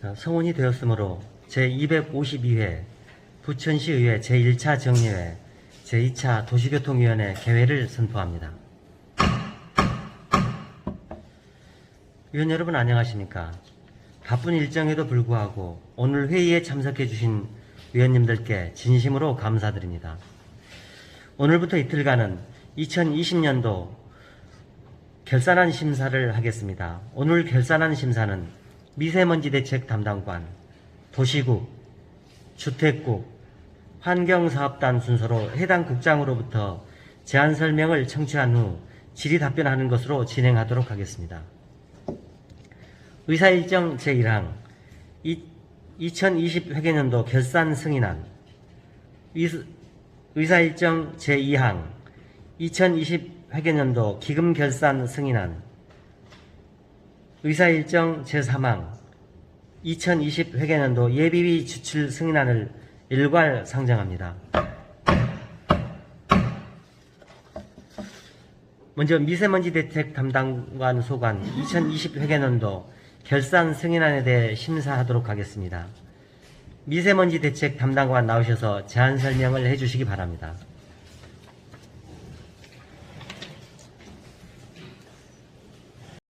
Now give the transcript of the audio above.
자, 성원이 되었으므로 제252회 부천시의회 제1차 정례회 제2차 도시교통위원회 개회를 선포합니다. 위원 여러분 안녕하십니까? 바쁜 일정에도 불구하고 오늘 회의에 참석해 주신 위원님들께 진심으로 감사드립니다. 오늘부터 이틀간은 2020년도 결산안 심사를 하겠습니다. 오늘 결산안 심사는 미세먼지 대책 담당관, 도시국, 주택국, 환경사업단 순서로 해당 국장으로부터 제안 설명을 청취한 후 질의 답변하는 것으로 진행하도록 하겠습니다. 의사일정 제1항 2020 회계년도 결산 승인안 의- 의사일정 제2항 2020 회계년도 기금 결산 승인안 의사일정 제3항 2020 회계년도 예비비 지출 승인안을 일괄 상정합니다. 먼저 미세먼지 대책 담당관 소관 2020 회계년도 결산 승인안에 대해 심사하도록 하겠습니다. 미세먼지 대책 담당관 나오셔서 제안 설명을 해주시기 바랍니다.